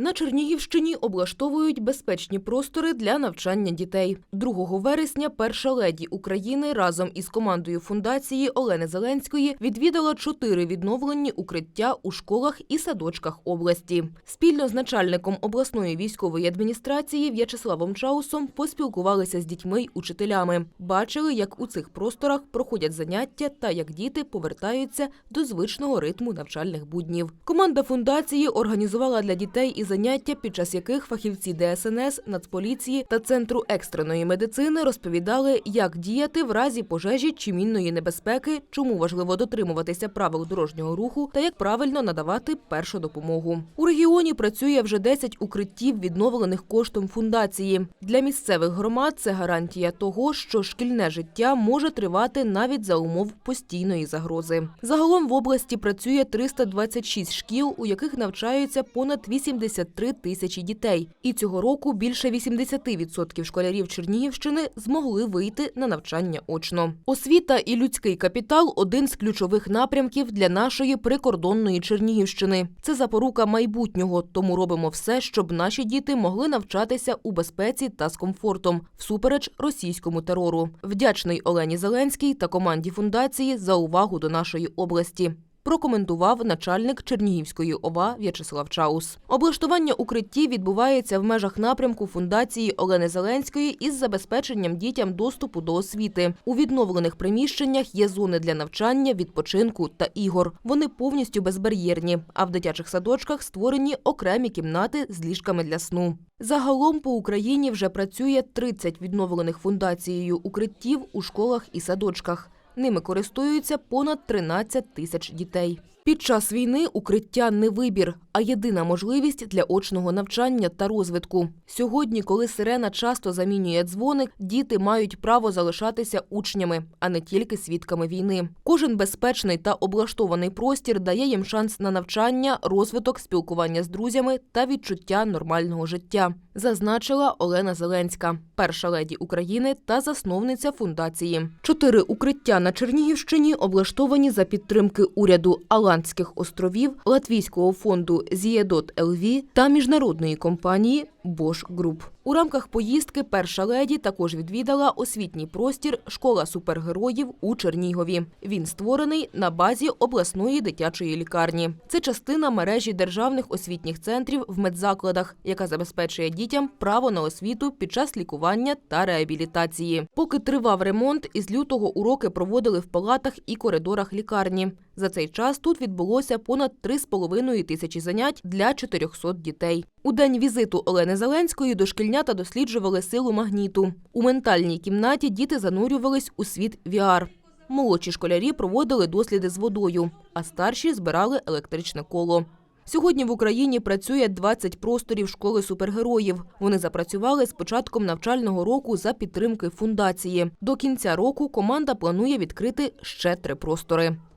На Чернігівщині облаштовують безпечні простори для навчання дітей. 2 вересня перша леді України разом із командою фундації Олени Зеленської відвідала чотири відновлені укриття у школах і садочках області. Спільно з начальником обласної військової адміністрації В'ячеславом Чаусом поспілкувалися з дітьми й учителями. Бачили, як у цих просторах проходять заняття та як діти повертаються до звичного ритму навчальних буднів. Команда фундації організувала для дітей і заняття, під час яких фахівці ДСНС, Нацполіції та Центру екстреної медицини розповідали, як діяти в разі пожежі чи мінної небезпеки, чому важливо дотримуватися правил дорожнього руху та як правильно надавати першу допомогу. У регіоні працює вже 10 укриттів, відновлених коштом фундації. Для місцевих громад це гарантія того, що шкільне життя може тривати навіть за умов постійної загрози. Загалом в області працює 326 шкіл, у яких навчаються понад 83 тисячі дітей. І цього року більше 80% школярів Чернігівщини змогли вийти на навчання очно. Освіта і людський капітал один з ключових напрямків для нашої прикордонної Чернігівщини. Це запорука майбутнього, тому робимо все, щоб наші діти могли навчатися у безпеці та з комфортом, всупереч російському терору. Вдячний Олені Зеленській та команді фундації за увагу до нашої області. Прокоментував начальник Чернігівської ОВА В'ячеслав Чаус. Облаштування укриттів відбувається в межах напрямку фундації Олени Зеленської із забезпеченням дітям доступу до освіти. У відновлених приміщеннях є зони для навчання, відпочинку та ігор. Вони повністю безбар'єрні, а в дитячих садочках створені окремі кімнати з ліжками для сну. Загалом по Україні вже працює 30 відновлених фундацією укриттів у школах і садочках. Ними користуються понад 13 тисяч дітей. Під час війни укриття не вибір, а єдина можливість для очного навчання та розвитку. Сьогодні, коли сирена часто замінює дзвоник, діти мають право залишатися учнями, а не тільки свідками війни. Кожен безпечний та облаштований простір дає їм шанс на навчання, розвиток, спілкування з друзями та відчуття нормального життя, зазначила Олена Зеленська, перша леді України та засновниця фундації. Чотири укриття на Чернігівщині облаштовані за підтримки уряду Аландських островів, Латвійського фонду Зієдот ЛВ та міжнародної компанії Bosch Group. У рамках поїздки перша леді також відвідала освітній простір Школа супергероїв у Чернігові. Він створений на базі обласної дитячої лікарні. Це частина мережі державних освітніх центрів в медзакладах, яка забезпечує дітям право на освіту під час лікування та реабілітації. Поки тривав ремонт, із лютого уроки проводили в палатах і коридорах лікарні. За цей час тут відбулося понад 3,5 тисячі занять для 400 дітей. У день візиту Олени Зеленської дошкільнята досліджували силу магніту. У ментальній кімнаті діти занурювались у світ VR. Молодші школярі проводили досліди з водою, а старші збирали електричне коло. Сьогодні в Україні працює 20 просторів школи супергероїв. Вони запрацювали з початком навчального року за підтримки фундації. До кінця року команда планує відкрити ще три простори.